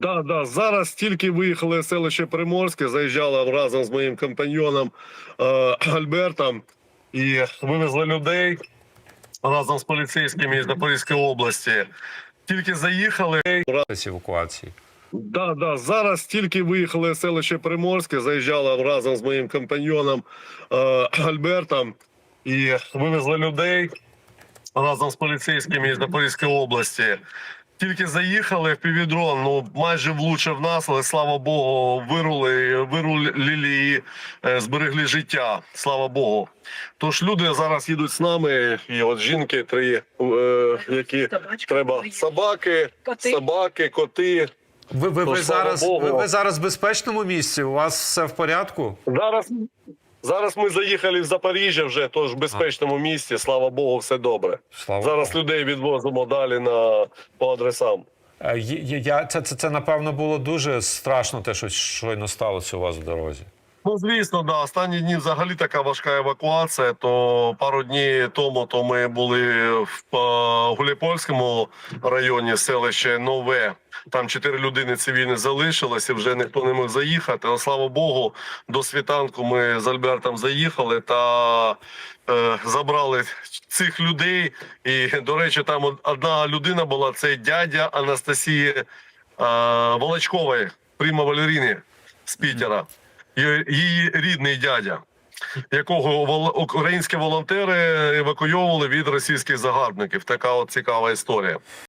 Да, да. Зараз тільки виїхали в селище Приморське, заїжджали разом з моїм компаньйоном е, Альбертом і вивезли людей разом з поліцейськими з Запорізької області. Тільки заїхали. З евакуації. Да, да. Зараз тільки виїхали в селище Приморське, заїжджали разом з моїм компаньйоном е, Альбертом і вивезли людей разом з поліцейськими з Запорізької області. Тільки заїхали в півдрон, ну майже влучив нас, але слава Богу, вирули, вирулили і е, зберегли життя. Слава Богу. Тож люди зараз їдуть з нами, і от жінки три, е, які Собачка треба твоя. собаки, Коти. собаки, коти. Ви, ви, Ну, ви, зараз, Богу. ви, ви зараз в безпечному місці? У вас все в порядку? Зараз, зараз ми заїхали в Запоріжжя вже, тож в безпечному місці. Слава Богу, все добре. Слава Зараз Богу. людей відвозимо далі на по адресам. Е, Я, це, це, це, напевно, було дуже страшно, те, що щойно сталося у вас в дорозі. Ну, звісно, да. Останні дні взагалі така важка евакуація. То пару днів тому то ми були в е, Гуляйпольському районі, селище Нове. Там чотири людини цивільні залишилось, вже ніхто не міг заїхати. Але слава Богу, до світанку ми з Альбертом заїхали та е, забрали цих людей. І, до речі, там одна людина була це дядя Анастасії е, Волочкової, Прима Валеріни з Пітера її- рідний дядя, якого українські волонтери евакуйовували від російських загарбників. Така от цікава історія.